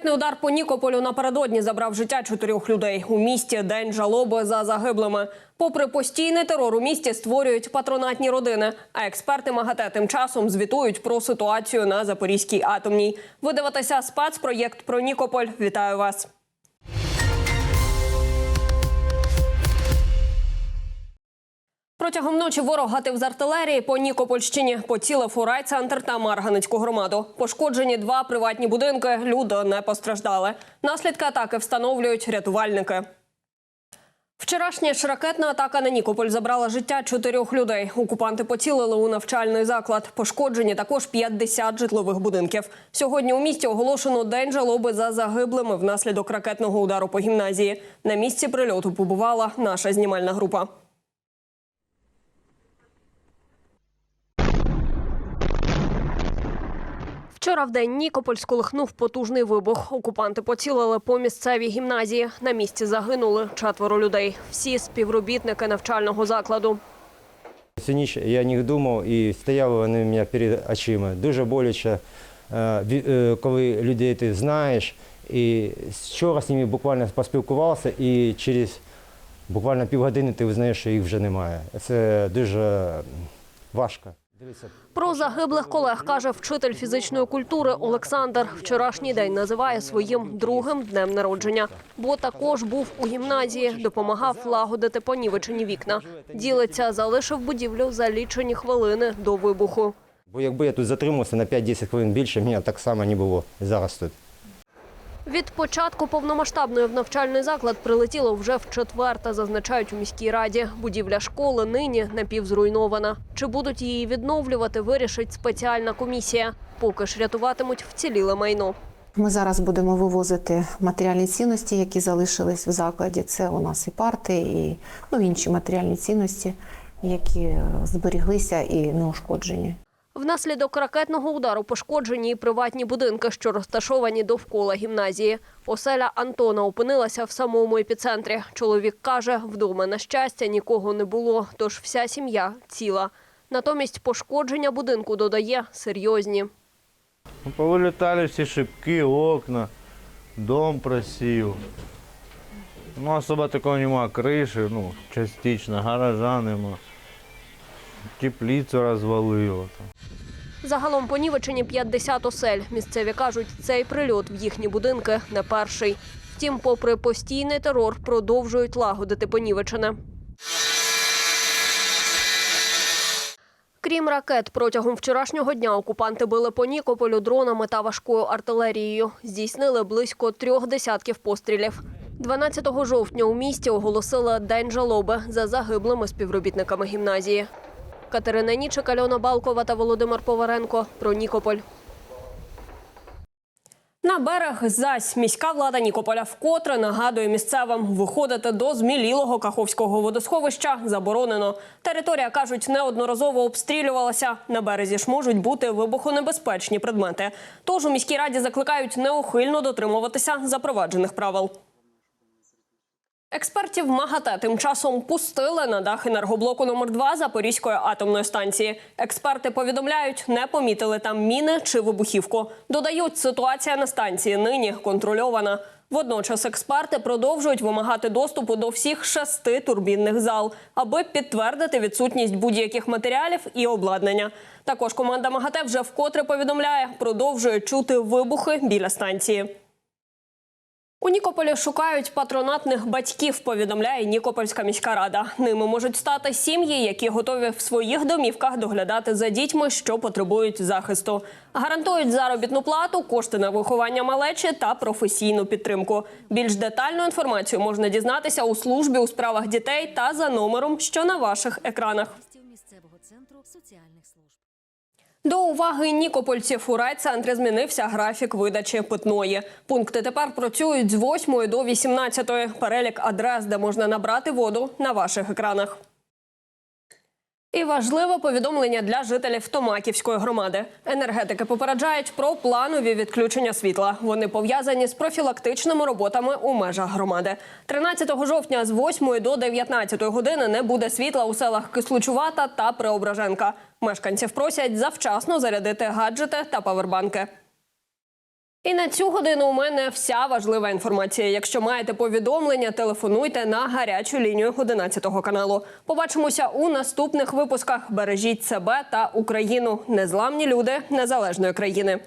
Ракетний удар по Нікополю напередодні забрав життя чотирьох людей. У місті день жалоби за загиблими. Попри постійний терор у місті створюють патронатні родини. А експерти МАГАТЕ тим часом звітують про ситуацію на Запорізькій атомній. Ви дивитеся спецпроєкт про Нікополь. Вітаю вас. Протягом ночі ворог гатив з артилерії по Нікопольщині, поцілив у райцентр та Марганицьку громаду. Пошкоджені два приватні будинки. Люди не постраждали. Наслідки атаки встановлюють рятувальники. Вчорашня ж ракетна атака на Нікополь забрала життя чотирьох людей. Окупанти поцілили у навчальний заклад. Пошкоджені також 50 житлових будинків. Сьогодні у місті оголошено день жалоби за загиблими внаслідок ракетного удару по гімназії. На місці прильоту побувала наша знімальна група. Вчора в день Нікополь сколихнув потужний вибух. Окупанти поцілили по місцевій гімназії. На місці загинули четверо людей. Всі співробітники навчального закладу. Всю ніч я них думав і стояли вони у мене перед очима. Дуже боляче, е, е, коли людей ти знаєш. І вчора з ними буквально поспілкувався, і через буквально півгодини ти знаєш, що їх вже немає. Це дуже важко. Про загиблих колег каже вчитель фізичної культури Олександр. Вчорашній день називає своїм другим днем народження, бо також був у гімназії, допомагав лагодити понівечені вікна. Ділиться, залишив будівлю за лічені хвилини до вибуху. Бо якби я тут затримався на 5-10 хвилин більше, мене так само не було зараз тут. Від початку повномасштабної в навчальний заклад прилетіло вже в четверте, зазначають у міській раді. Будівля школи нині напівзруйнована. Чи будуть її відновлювати, вирішить спеціальна комісія. Поки ж рятуватимуть вціліле майно. Ми зараз будемо вивозити матеріальні цінності, які залишились в закладі. Це у нас і парти, і ну, інші матеріальні цінності, які е, зберіглися і не ушкоджені. Внаслідок ракетного удару пошкоджені і приватні будинки, що розташовані довкола гімназії. Оселя Антона опинилася в самому епіцентрі. Чоловік каже, вдома на щастя нікого не було, тож вся сім'я ціла. Натомість пошкодження будинку додає серйозні. Ну, повилітали всі шибки, окна, дом просів. Ну, особо такого нема. Криші, ну, частично, гаража нема. Теплицю розвалило. Загалом понівечені 50 осель. Місцеві кажуть, цей прильот в їхні будинки не перший. Втім, попри постійний терор, продовжують лагодити понівечене. Крім ракет, протягом вчорашнього дня окупанти били по Нікополю дронами та важкою артилерією. Здійснили близько трьох десятків пострілів. 12 жовтня у місті оголосили День жалоби за загиблими співробітниками гімназії. Катерина Нічик, Альона Балкова та Володимир Поваренко про Нікополь. На берег зась міська влада Нікополя вкотре нагадує місцевим виходити до змілілого Каховського водосховища заборонено. Територія кажуть неодноразово обстрілювалася. На березі ж можуть бути вибухонебезпечні предмети. Тож у міській раді закликають неухильно дотримуватися запроваджених правил. Експертів МАГАТЕ тим часом пустили на дах енергоблоку номер 2 Запорізької атомної станції. Експерти повідомляють, не помітили там міни чи вибухівку. Додають, ситуація на станції нині контрольована. Водночас експерти продовжують вимагати доступу до всіх шести турбінних зал, аби підтвердити відсутність будь-яких матеріалів і обладнання. Також команда МАГАТЕ вже вкотре повідомляє, продовжує чути вибухи біля станції. У Нікополі шукають патронатних батьків, повідомляє Нікопольська міська рада. Ними можуть стати сім'ї, які готові в своїх домівках доглядати за дітьми, що потребують захисту. Гарантують заробітну плату, кошти на виховання малечі та професійну підтримку. Більш детальну інформацію можна дізнатися у службі у справах дітей та за номером, що на ваших екранах. місцевого центру соціальних служб. До уваги нікопольців у райцентрі змінився графік видачі питної. Пункти тепер працюють з 8 до 18. Перелік адрес, де можна набрати воду, на ваших екранах. І важливе повідомлення для жителів Томаківської громади. Енергетики попереджають про планові відключення світла. Вони пов'язані з профілактичними роботами у межах громади. 13 жовтня з 8 до 19 години не буде світла у селах Кислучувата та Преображенка. Мешканців просять завчасно зарядити гаджети та павербанки. І на цю годину у мене вся важлива інформація. Якщо маєте повідомлення, телефонуйте на гарячу лінію 11 каналу. Побачимося у наступних випусках. Бережіть себе та Україну. Незламні люди незалежної країни.